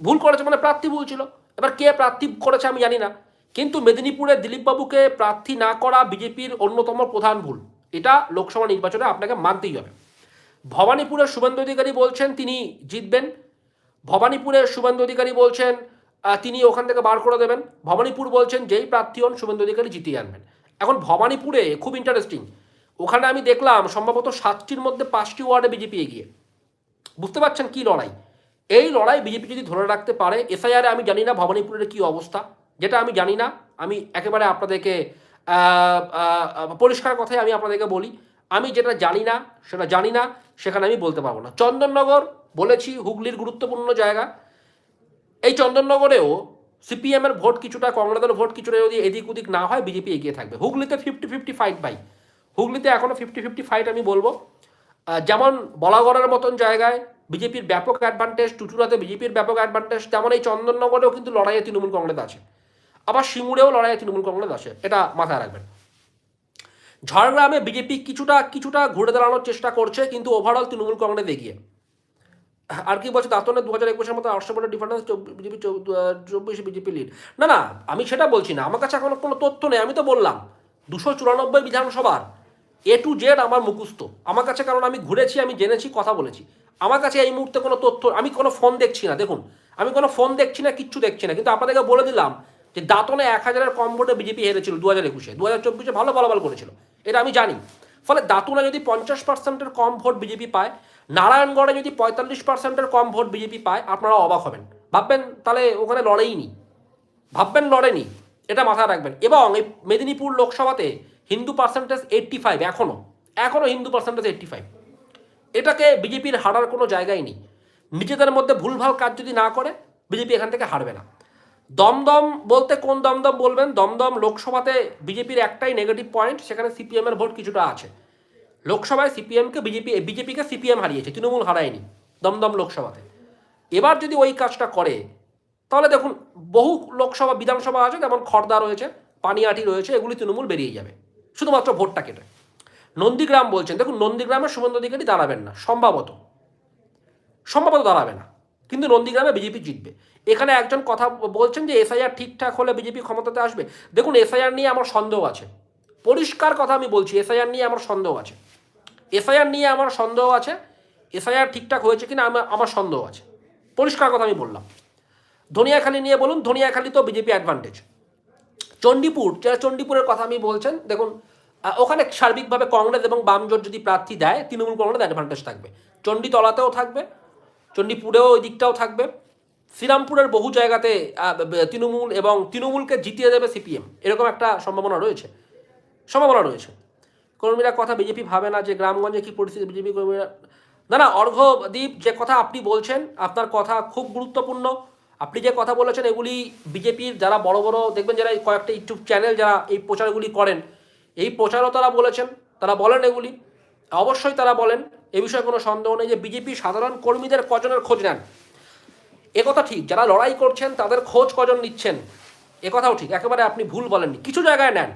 ভুল করেছে মানে প্রার্থী ভুল ছিল। এবার কে প্রার্থী করেছে আমি জানি না। কিন্তু মেদিনীপুরে দিলীপবাবুকে প্রার্থী না করা বিজেপির অন্যতম প্রধান ভুল। এটা লোকসভা নির্বাচনে আপনাকে মানতেই হবে। ভবানীপুরের শুভেন্দু অধিকারী বলছেন তিনি জিতবেন। ভবানীপুরের শুভেন্দু অধিকারী বলছেন তিনি ওখান থেকে বার করে দেবেন। ভবানীপুর বলছেন, যেই প্রার্থী হন, শুভেন্দু অধিকারী জিতিয়ে আনবেন। এখন ভবানীপুরে খুব ইন্টারেস্টিং ওখানে আমি দেখলাম সম্ভবত সাতটির মধ্যে পাঁচটি ওয়ার্ডে বিজেপি এগিয়ে। বুঝতে পারছেন কি লড়াই? এই লড়াই বিজেপি যদি ধরে রাখতে পারে, এসআইআরে আমি জানি না ভবানীপুরের কি অবস্থা। যেটা আমি জানি না, আমি একেবারে আপনাদেরকে পরিষ্কার কথাই আমি আপনাদেরকে বলি। আমি যেটা জানি না, সেটা জানি না, সেখানে আমি বলতে পারব না। চন্দননগর বলেছি হুগলির গুরুত্বপূর্ণ জায়গা। এই চন্দননগরেও সিপিএম এর ভোট কিছুটা, কংগ্রেসের ভোট কিছুটা যদি এদিক ওদিক না হয়, বিজেপি এগিয়ে থাকবে। হুগলিতে ফিফটি ফিফটি ফাইট ভাই হুগলিতে এখনও ফিফটি ফিফটি ফাইট আমি বলব। যেমন বলাগড়ের মতন জায়গায় বিজেপির ব্যাপক অ্যাডভান্টেজ টুটুরাতে বিজেপির ব্যাপক অ্যাডভান্টেজ তেমন এই চন্দননগরেও কিন্তু লড়াইয়ে তৃণমূল কংগ্রেস আছে। আবার সিঙ্গুরেও লড়াইয়ে তৃণমূল কংগ্রেস আছে এটা মাথায় রাখবেন। ঝাড়গ্রামে বিজেপি কিছুটা কিছুটা ঘুরে দাঁড়ানোর চেষ্টা করছে, কিন্তু ওভারঅল তৃণমূল কংগ্রেস এগিয়ে। আর কি বলছে, দাঁতনে দু হাজার একুশের মতো আটশো ভোটের ডিফারেন্স বিজেপি চব্বিশে বিজেপি লিড না না, আমি সেটা বলছি না, আমার কাছে এখন কোনো তথ্য নেই, আমি তো বললাম, দুশো চুরানব্বই বিধানসভার এ টু জেড আমার মুখস্থ। আমার কাছে কারণ আমি ঘুরেছি, আমি জেনেছি, কথা বলেছি। আমার কাছে এই মুহূর্তে কোনো তথ্য, আমি কোনো ফোন দেখছি না, দেখুন, আমি কোনো ফোন দেখছি না, কিচ্ছু দেখছি না, কিন্তু আপনাদেরকে বলে দিলাম যে দাঁতনে এক হাজারের কম ভোটে বিজেপি হেরেছিল দু হাজার একুশে। দু হাজার চব্বিশে ভালো ফলাফল করেছিল। এটা আমি জানি। ফলে দাঁতুনে যদি পঞ্চাশ পার্সেন্টের কম ভোট বিজেপি পায়, নারায়ণগড়ে যদি পঁয়তাল্লিশ পার্সেন্টের কম ভোট বিজেপি পায়, আপনারা অবাক হবেন। ভাববেন, তাহলে ওখানে লড়েইনি ভাববেন, লড়েনি। এটা মাথায় রাখবেন। এবং এই মেদিনীপুর লোকসভাতে হিন্দু পার্সেন্টেজ এইট্টি ফাইভ এখনও এখনও হিন্দু পার্সেন্টেজ এইট্টি ফাইভ। এটাকে বিজেপির হারার কোনো জায়গাই নেই। নিজেদের মধ্যে ভুলভাল কাজ যদি না করে, বিজেপি এখান থেকে হারবে না। দমদম বলতে কোন দমদম বলবেন? দমদম লোকসভাতে বিজেপির একটাই নেগেটিভ পয়েন্ট সেখানে সিপিএম এর ভোট কিছুটা আছে। লোকসভায় সিপিএমকে বিজেপি বিজেপিকে সিপিএম হারিয়েছে, তৃণমূল হারায়নি দমদম লোকসভাতে। এবার যদি ওই কাজটা করে, তাহলে দেখুন, বহু লোকসভা, বিধানসভা আছে, যেমন খড়দা রয়েছে, পানিয়াটি রয়েছে, এগুলি তৃণমূল বেরিয়ে যাবে, শুধুমাত্র ভোটটা কেটে। নন্দীগ্রাম বলছেন, দেখুন নন্দীগ্রামে শুভেন্দু অধিকারী দাঁড়াবেন না, সম্ভবত। সম্ভবত দাঁড়াবে না। কিন্তু নন্দীগ্রামে বিজেপি জিতবে। এখানে একজন কথা বলছেন যে এসআইআর ঠিকঠাক হলে বিজেপি ক্ষমতাতে আসবে। দেখুন, এসআইআর নিয়ে আমার সন্দেহ আছে। পরিষ্কার কথা আমি বলছি, এসআইআর নিয়ে আমার সন্দেহ আছে। এসআইআর নিয়ে আমার সন্দেহ আছে, এসআইআর ঠিকঠাক হয়েছে কিনা আমার আমার সন্দেহ আছে। পরিষ্কার কথা আমি বললাম। ধনিয়াখালি নিয়ে বলুন, ধনিয়াখালি তো বিজেপি অ্যাডভান্টেজ চণ্ডীপুর, যারা চণ্ডীপুরের কথা আমি বলছেন, দেখুন ওখানে সার্বিকভাবে কংগ্রেস এবং বামজোট যদি প্রার্থী দেয়, তৃণমূল কংগ্রেস অ্যাডভান্টেজ থাকবে। চণ্ডীতলাতেও থাকবে চণ্ডীপুরেও ওই দিকটাও থাকবে। শ্রীরামপুরের বহু জায়গাতে তৃণমূল এবং তৃণমূলকে জিতিয়ে দেবে সিপিএম। এরকম একটা সম্ভাবনা রয়েছে। সম্ভাবনা রয়েছে। কর্মীরা কথা বিজেপি ভাবে না যে গ্রামগঞ্জে কি পরিস্থিতি, বিজেপি কর্মীরা না না, অর্ঘ্যদীপ যে কথা আপনি বলছেন, আপনার কথা খুব গুরুত্বপূর্ণ। আপনি যে কথা বলেছেন, এগুলি বিজেপির যারা বড় বড়, দেখবেন যারা কয়েকটা ইউটিউব চ্যানেল, যারা এই প্রচারগুলি করেন, এই প্রচারও তারা বলেছেন, তারা বলেন এগুলি। অবশ্যই তারা বলেন। এ বিষয়ে কোনো সন্দেহ নেই যে বিজেপি সাধারণ কর্মীদের কজনের খোঁজ নেন। একথা ঠিক, যারা লড়াই করছেন তাদের খোঁজ কজন নিচ্ছেন? একথাও ঠিক, একেবারে আপনি ভুল বলেননি। কিছু জায়গায় নেন,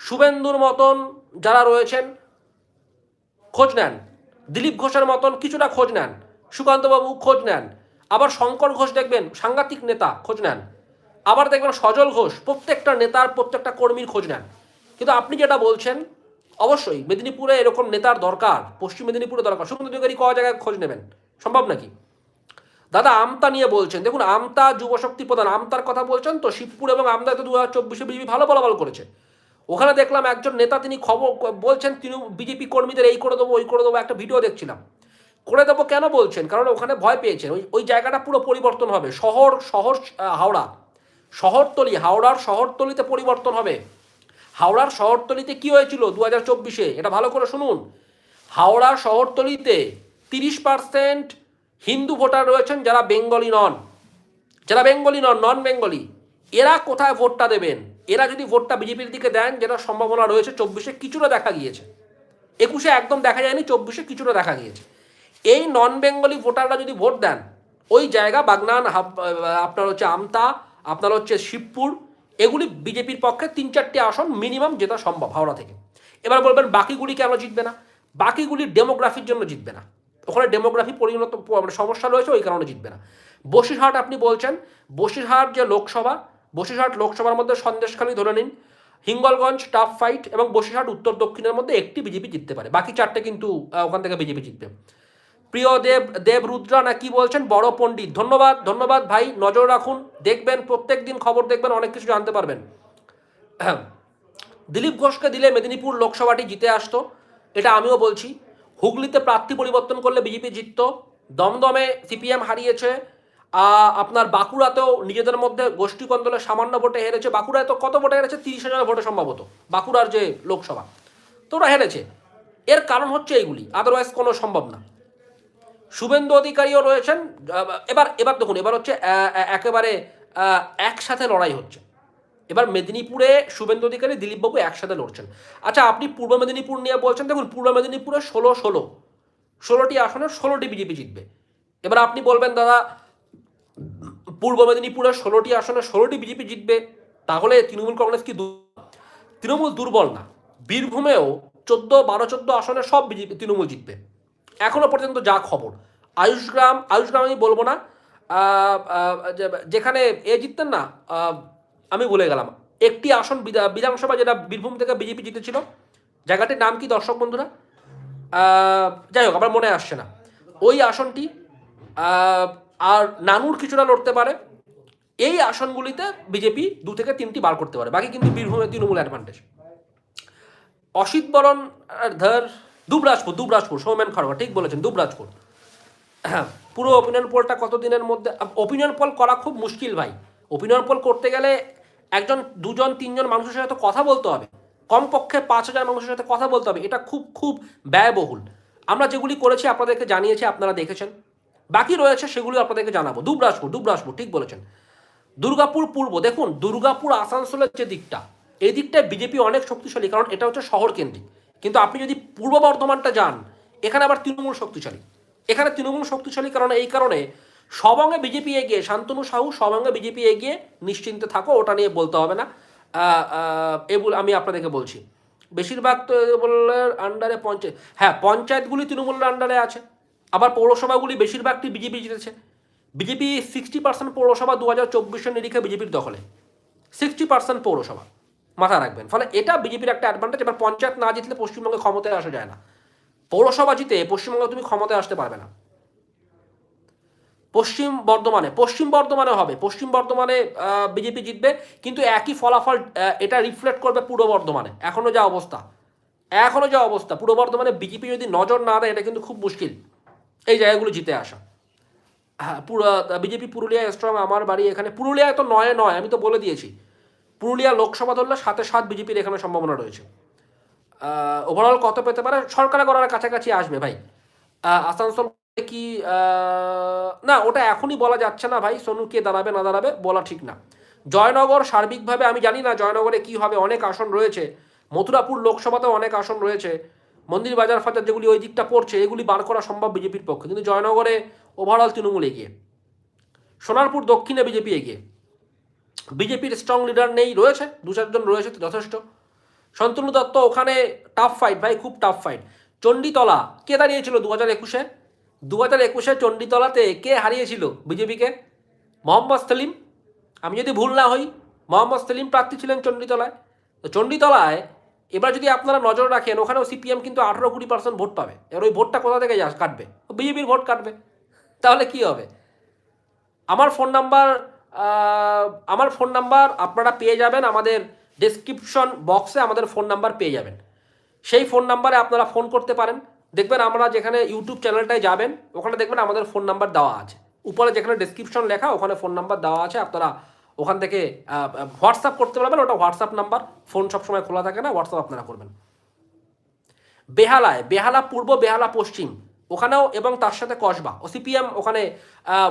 শুভেন্দুর মতন যারা রয়েছেন, খোঁজ নেন। দিলীপ ঘোষের মতন কিছুটা খোঁজ নেন। সুকান্তবাবু খোঁজ নেন। আবার শঙ্কর ঘোষ দেখবেন, সাংঘাতিক নেতা, খোঁজ নেন। আবার দেখবেন সজল ঘোষ, প্রত্যেকটা নেতার প্রত্যেকটা কর্মীর খোঁজ নেন। কিন্তু আপনি যেটা বলছেন অবশ্যই, মেদিনীপুরে এরকম নেতার দরকার, পশ্চিম মেদিনীপুরে দরকার। শুভেন্দু অধিকারী ক জায়গায় খোঁজ নেবেন? সম্ভব নাকি? দাদা, আমতা নিয়ে বলছেন। দেখুন, আমতা যুবশক্তি প্রধান, আমতার কথা বলছেন তো, শিবপুর এবং আমতায় তো দু হাজার চব্বিশে বিজেপি ভালো ফলাফল করেছে। ওখানে দেখলাম একজন নেতা, তিনি খবর বলছেন, তিনি, বিজেপি কর্মীদের এই করে দেবো, ওই করে দেবো, একটা ভিডিও দেখছিলাম। করে দেবো কেন? বলছেন, কারণ ওখানে ভয় পেয়েছেন। ওই ওই জায়গাটা পুরো পরিবর্তন হবে। শহর শহর হাওড়া। শহরতলি, হাওড়ার শহরতলিতে পরিবর্তন হবে। হাওড়ার শহরতলিতে কি হয়েছিল দু হাজার চব্বিশে? এটা ভালো করে শুনুন। হাওড়ার শহরতলিতে তিরিশ পার্সেন্ট হিন্দু ভোটার রয়েছেন যারা বেঙ্গলি নন। যারা বেঙ্গলি নন নন বেঙ্গলি এরা কোথায় ভোটটা দেবেন? এরা যদি ভোটটা বিজেপির দিকে দেন, যেটা সম্ভাবনা রয়েছে চব্বিশে, কিছুটা দেখা গিয়েছে। একুশে একদম দেখা যায়নি, চব্বিশে কিছুটা দেখা গিয়েছে। এই নন বেঙ্গলি ভোটাররা যদি ভোট দেন, ওই জায়গা বাগনান আপনার হচ্ছে আমতা, আপনার হচ্ছে শিবপুর এগুলি বিজেপির পক্ষে তিন চারটি আসন মিনিমাম জেতা সম্ভব হাওড়া থেকে। এবার বলবেন বাকিগুলি কেন জিতবে না? বাকিগুলি ডেমোগ্রাফির জন্য জিতবে না। ওখানে ডেমোগ্রাফি পরিণত মানে সমস্যা রয়েছে, ওই কারণে জিতবে না। বসিরহাট আপনি বলছেন, বসিরহাট যে লোকসভা, বসিরহাট লোকসভার মধ্যে সন্দেশখালী ধরে নিন, হিঙ্গলগঞ্জ টাফ ফাইট এবং বসিরহাট উত্তর দক্ষিণের মধ্যে একটি বিজেপি জিততে পারে। বাকি চারটে কিন্তু ওখান থেকে বিজেপি জিতবে। প্রিয় দেব দেব রুদ্রা না কি বলছেন? বড় পণ্ডিত। ধন্যবাদ ধন্যবাদ ভাই, নজর রাখুন। দেখবেন, প্রত্যেক দিন খবর দেখবেন, অনেক কিছু জানতে পারবেন। (clears throat) দিলীপ ঘোষকে দিলে মেদিনীপুর লোকসভাটি জিতে আসতো, এটা আমিও বলছি। হুগলিতে প্রার্থী পরিবর্তন করলে বিজেপি জিতত। দমদমে সিপিএম হারিয়েছে। আপনার বাঁকুড়াতেও নিজেদের মধ্যে গোষ্ঠী কন্দলে সামান্য ভোটে হেরেছে। বাঁকুড়ায় তো কত ভোটে হেরেছে? তিরিশ হাজার ভোটে সম্ভবত। বাঁকুড়ার যে লোকসভা, তো ওরা হেরেছে। এর কারণ হচ্ছে এইগুলি। আদারওয়াইজ কোনো সম্ভব না। শুভেন্দু অধিকারীও রয়েছেন এবার এবার দেখুন, এবার হচ্ছে একেবারে একসাথে লড়াই হচ্ছে। এবার মেদিনীপুরে শুভেন্দু অধিকারী, দিলীপবাবু একসাথে লড়ছেন। আচ্ছা আপনি পূর্ব মেদিনীপুর নিয়ে বলছেন, দেখুন, পূর্ব মেদিনীপুরে ষোলো ষোলো, ষোলোটি আসনে ষোলোটি বিজেপি জিতবে। এবার আপনি বলবেন, দাদা, পূর্ব মেদিনীপুরে ষোলোটি আসনে ষোলোটি বিজেপি জিতবে, তাহলে তৃণমূল কংগ্রেস কি তৃণমূল দুর্বল না। বীরভূমেও চোদ্দ, বারো, চোদ্দ আসনে সব বিজেপি, তৃণমূল জিতবে। এখনও পর্যন্ত যা খবর। আয়ুষগ্রাম আয়ুষগ্রাম আমি বলব না যেখানে এ জিততেন না আমি বলে গেলাম। একটি আসন বিধা- বিধানসভা যেটা বীরভূম থেকে বিজেপি জিতেছিল, জায়গাটির নাম কি দর্শক বন্ধুরা? যাই হোক, আমার মনে আসছে না। ওই আসনটি আর নানুর কিছুটা লড়তে পারে। এই আসনগুলিতে বিজেপি দু থেকে তিনটি বার করতে পারে। বাকি কিন্তু বীরভূমের তৃণমূল অ্যাডভান্টেজ অসিত বরণ ধর দুবরাজপুর দুবরাজপুর, সৌমেন খড়গা ঠিক বলেছেন, দুবরাজপুর। হ্যাঁ (clears throat) পুরো ওপিনিয়ন পোলটা কতদিনের মধ্যে ওপিনিয়ন পোল করা খুব মুশকিল ভাই। ওপিনিয়ন পোল করতে গেলে একজন, দুজন, তিনজন মানুষের সাথে কথা বলতে হবে। কমপক্ষে পাঁচ হাজার মানুষের সাথে কথা বলতে হবে। এটা খুব খুব ব্যয়বহুল। আমরা যেগুলি করেছি আপনাদেরকে জানিয়েছি, আপনারা দেখেছেন। বাকি রয়েছে সেগুলি আপনাদেরকে জানাব। দুবরাজপুর দুবরাজপুর, ঠিক বলেছেন। দুর্গাপুর পূর্ব, দেখুন, দুর্গাপুর আসানসোলের যে দিকটা, এই দিকটায় বিজেপি অনেক শক্তিশালী, কারণ এটা হচ্ছে শহর কেন্দ্রিক। কিন্তু আপনি যদি পূর্ব বর্ধমানটা যান এখানে আবার তৃণমূল শক্তিশালী। এখানে তৃণমূল শক্তিশালী কারণ এই কারণে সবঙ্গে বিজেপি এগিয়ে শান্তনু সাহু সবঙ্গে বিজেপি এগিয়ে নিশ্চিন্তে থাকো ওটা নিয়ে বলতে হবে না। আহ, আহ, এ আমি আপনাদেরকে বলছি বেশিরভাগ তো বললে আন্ডারে পঞ্চায়েত হ্যাঁ পঞ্চায়েতগুলি তৃণমূলের আন্ডারে আছে আবার পৌরসভাগুলি বেশিরভাগটি বিজেপি জিতেছে। বিজেপি সিক্সটি পার্সেন্ট পৌরসভা দু হাজার চব্বিশের নিরিখে বিজেপির দখলে। সিক্সটি পার্সেন্ট পৌরসভা। মাথায় রাখবেন। ফলে এটা বিজেপির একটা অ্যাডভান্টেজ এবার পঞ্চায়েত না জিতলে পশ্চিমবঙ্গে ক্ষমতায় আসা যায় না। পৌরসভা জিতে পশ্চিমবঙ্গে তুমি ক্ষমতায় আসতে পারবে না। পশ্চিম বর্ধমানে পশ্চিম বর্ধমানে হবে। পশ্চিম বর্ধমানে বিজেপি জিতবে, কিন্তু একই ফলাফল এটা রিফ্লেক্ট করবে পূর্ব বর্ধমানে। এখনও যা অবস্থা। এখনও যা অবস্থা। পূর্ব বর্ধমানে বিজেপি যদি নজর না দেয়, এটা কিন্তু খুব মুশকিল এই জায়গাগুলো জিতে আসা। হ্যাঁ বিজেপি পুরুলিয়া স্ট্রং আমার বাড়ি এখানে। পুরুলিয়ায় তো নয় নয়, আমি তো বলে দিয়েছি। পুরুলিয়া লোকসভা ধরলে সাথে সাত বিজেপির এখানে সম্ভাবনা রয়েছে। ওভারঅল কত পেতে পারে? সরকার করার কাছাকাছি আসবে ভাই। আসানসোল কি না, ওটা এখনই বলা যাচ্ছে না ভাই। সোনু কে দাঁড়াবে, না দাঁড়াবে বলা ঠিক না। জয়নগর সার্বিকভাবে আমি জানি না জয়নগরে কি হবে, অনেক আসন রয়েছে। মথুরাপুর লোকসভাতেও অনেক আসন রয়েছে। মন্দির বাজার ফাজার যেগুলি ওই দিকটা পড়ছে, এগুলি বার করা সম্ভব বিজেপির পক্ষে। কিন্তু জয়নগরে ওভারঅল তৃণমূল এগিয়ে। সোনারপুর দক্ষিণে বিজেপি এগিয়ে। বিজেপির স্ট্রং লিডার নেই, রয়েছে, দু চারজন রয়েছে যথেষ্ট। শান্তনু দত্ত ওখানে টাফ ফাইট ভাই, খুব টাফ ফাইট চণ্ডীতলা, কে দাঁড়িয়েছিল দু হাজার একুশে? দু হাজার একুশে চণ্ডীতলাতে কে হারিয়েছিল বিজেপিকে? মোহাম্মদ সেলিম। আমি যদি ভুল না হই, মোহাম্মদ সেলিম প্রার্থী ছিলেন চণ্ডীতলায়। তো চণ্ডীতলায়, এবার যদি আপনারা নজর রাখেন, ওখানেও সিপিএম কিন্তু আঠেরো কুড়ি পার্সেন্ট ভোট পাবে। এবার ওই ভোটটা কোথা থেকে কাটবে? বিজেপির ভোট কাটবে। তাহলে কি হবে? আমার ফোন নাম্বার আমার ফোন নাম্বার আপনারা পেয়ে যাবেন আমাদের ডেসক্রিপশন বক্সে আমাদের ফোন নাম্বার পেয়ে যাবেন। সেই ফোন নাম্বারে আপনারা ফোন করতে পারেন। দেখবেন আমরা যেখানে ইউটিউব চ্যানেলটায় যাবেন, ওখানে দেখবেন আমাদের ফোন নাম্বার দেওয়া আছে। উপরে যেখানে ডেসক্রিপশন লেখা, ওখানে ফোন নাম্বার দেওয়া আছে। আপনারা ওখান থেকে হোয়াটসঅ্যাপ করতে পারবেন। ওটা হোয়াটসঅ্যাপ নাম্বার ফোন সবসময় খোলা থাকে না হোয়াটসঅ্যাপ আপনারা করবেন। বেহালায়, বেহালা পূর্ব, বেহালা পশ্চিম। ওখানেও এবং তার সাথে কসবা, ও সিপিএম ওখানে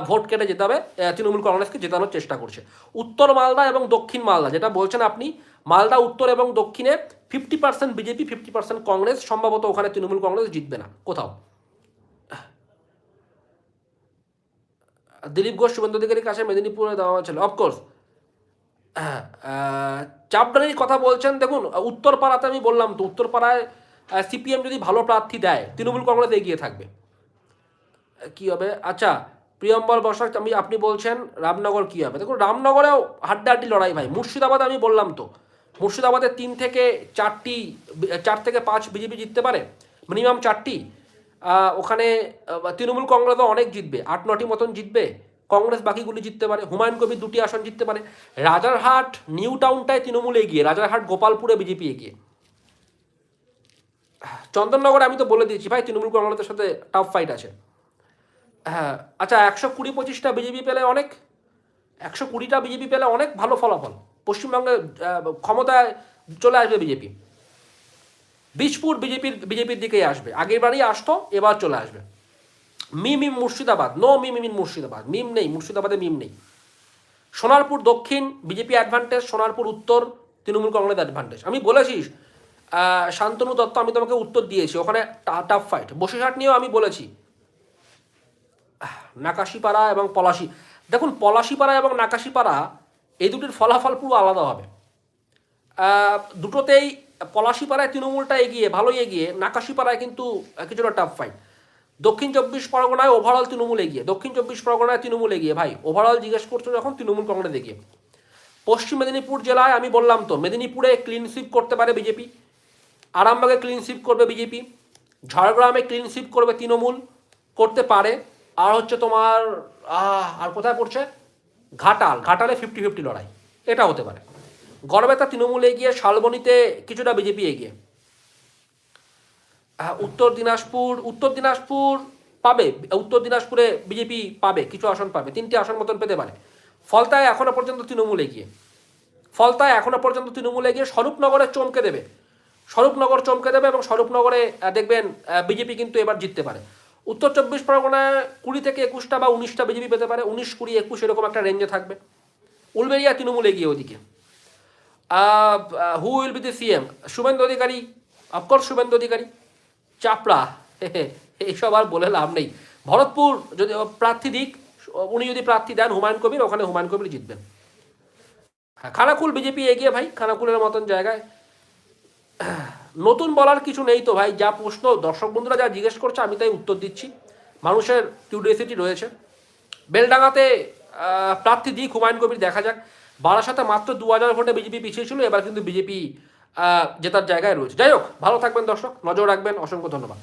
ভোট কেটে যেতে হবে তৃণমূল কংগ্রেসকে জেতানোর চেষ্টা করছে। উত্তর মালদা এবং দক্ষিণ মালদা, যেটা বলছেন আপনি, মালদা উত্তর এবং দক্ষিণে fifty percent BJP fifty percent Congress, সম্ভবত ওখানে তৃণমূল কংগ্রেস জিতবে না, কোথাও। দিলীপ ঘোষ, শুভেন্দু অধিকারীর কাছে মেদিনীপুরে দেওয়া হয়েছিল অফকোর্স চাপডানির কথা বলছেন, দেখুন, উত্তরপাড়াতে আমি বললাম তো, উত্তরপাড়ায় সিপিএম যদি ভালো প্রার্থী দেয়, তৃণমূল কংগ্রেস এগিয়ে থাকবে। কি হবে? আচ্ছা প্রিয়ম্বর বসাক, আমি, আপনি বলছেন রামনগর কি হবে? দেখুন, রামনগরেও হাড্ডাহাড্ডি লড়াই ভাই। মুর্শিদাবাদ আমি বললাম তো। মুর্শিদাবাদে তিন থেকে চারটি, চার থেকে পাঁচ বিজেপি জিততে পারে? মিনিমাম চারটি। ওখানে তৃণমূল কংগ্রেসও অনেক জিতবে। আট, নটি মতন জিতবে। কংগ্রেস বাকিগুলি জিততে পারে। হুমায়ুন কবির দুটি আসন জিততে পারে। রাজারহাট, নিউ টাউনটায় তৃণমূল এগিয়ে, রাজারহাট, গোপালপুরে বিজেপি এগিয়ে। চন্দননগরে আমি তো বলে দিয়েছি, ভাই তৃণমূল কংগ্রেসের সাথে টাফ ফাইট আছে। হ্যাঁ আচ্ছা একশো কুড়ি পঁচিশটা বিজেপি পেলে অনেক, একশো কুড়িটা বিজেপি পেলে অনেক ভালো ফলাফল। পশ্চিমবঙ্গে ক্ষমতায় চলে আসবে বিজেপি। বীজপুর বিজেপির বিজেপির দিকেই আসবে। আগের বারই আসতো, এবার চলে আসবে। MIM in Murshidabad no MIM in Murshidabad, MIM নেই, মুর্শিদাবাদে মিম নেই। সোনারপুর দক্ষিণ, বিজেপি অ্যাডভান্টেজ সোনারপুর উত্তর, তৃণমূল কংগ্রেস অ্যাডভান্টেজ আমি বলেছি শান্তনু দত্ত, আমি তোমাকে উত্তর দিয়েছি। ওখানে টাফ ফাইট বসিরহাট নিয়েও আমি বলেছি। নাকাশিপাড়া এবং পলাশি। দেখুন, পলাশিপাড়া এবং নাকাশিপাড়া, এই দুটির ফলাফল পুরো আলাদা হবে। দুটোতেই পলাশিপাড়ায় তৃণমূলটা এগিয়ে, ভালোই এগিয়ে, নাকাশিপাড়ায় কিন্তু কিছুটা টাফ ফাইট দক্ষিণ চব্বিশ পরগনায় ওভারঅল তৃণমূল এগিয়ে। দক্ষিণ চব্বিশ পরগনায় তৃণমূল এগিয়ে। ভাই ওভারঅল জিজ্ঞেস করছ যখন, তৃণমূল কংগ্রেস এগিয়ে। পশ্চিম মেদিনীপুর জেলায় আমি বললাম তো, মেদিনীপুরে ক্লিন সুইপ করতে পারে বিজেপি? আরামবাগে ক্লিন সুইপ করবে বিজেপি ঝাড়গ্রামে ক্লিন সুইপ করবে তৃণমূল, করতে পারে। আর হচ্ছে তোমার আর কোথায় পড়ছে? ঘাটাল, ঘাটালে ফিফটি ফিফটি লড়াই। এটা হতে পারে। গড়বেতা তৃণমূল এগিয়ে, শালবনিতে কিছুটা বিজেপি এগিয়ে। উত্তর দিনাজপুর উত্তর দিনাজপুর পাবে, উত্তর দিনাজপুরে বিজেপি পাবে, কিছু আসন পাবে, তিনটি আসন মতন পেতে পারে। ফলতায় এখনও পর্যন্ত তৃণমূল এগিয়ে। ফলতায় এখনও পর্যন্ত তৃণমূল এগিয়ে, স্বরূপনগরে চমকে দেবে। স্বরূপনগর চমকে দেবে এবং স্বরূপনগরে দেখবেন বিজেপি কিন্তু এবার জিততে পারে। উত্তর চব্বিশ পরগনায় কুড়ি থেকে একুশটা বা উনিশটা বিজেপি পেতে পারে, উনিশ, কুড়ি, একুশ এরকম একটা রেঞ্জে থাকবে। উলবেরিয়া তৃণমূল এগিয়ে ওদিকে। Who will be the CM Suvendu Adhikari of course Suvendu Adhikari. Chapra এইসব আর বলে লাভ নেই। ভরতপুর, যদি প্রার্থী দিক, উনি যদি প্রার্থী দেন হুমায়ুন কবির, ওখানে হুমায়ুন কবির জিতবেন। হ্যাঁ খানাকুল বিজেপি এগিয়ে ভাই, খানাকুলের মতন জায়গায়। নতুন বলার কিছু নেই তো ভাই, যা প্রশ্ন দর্শক বন্ধুরা যা জিজ্ঞেস করছে, আমি তাই উত্তর দিচ্ছি। মানুষের কিউরিয়াসিটি রয়েছে। বেলডাঙাতে প্রার্থী দিক হুমায়ুন কবির দেখা যাক। বারাসাতে মাত্র দু হাজার ভোটে বিজেপি পিছিয়ে ছিল, এবার কিন্তু বিজেপি জেতার জায়গায় রয়েছে। যাই হোক, ভালো থাকবেন দর্শক, নজর রাখবেন, অসংখ্য ধন্যবাদ।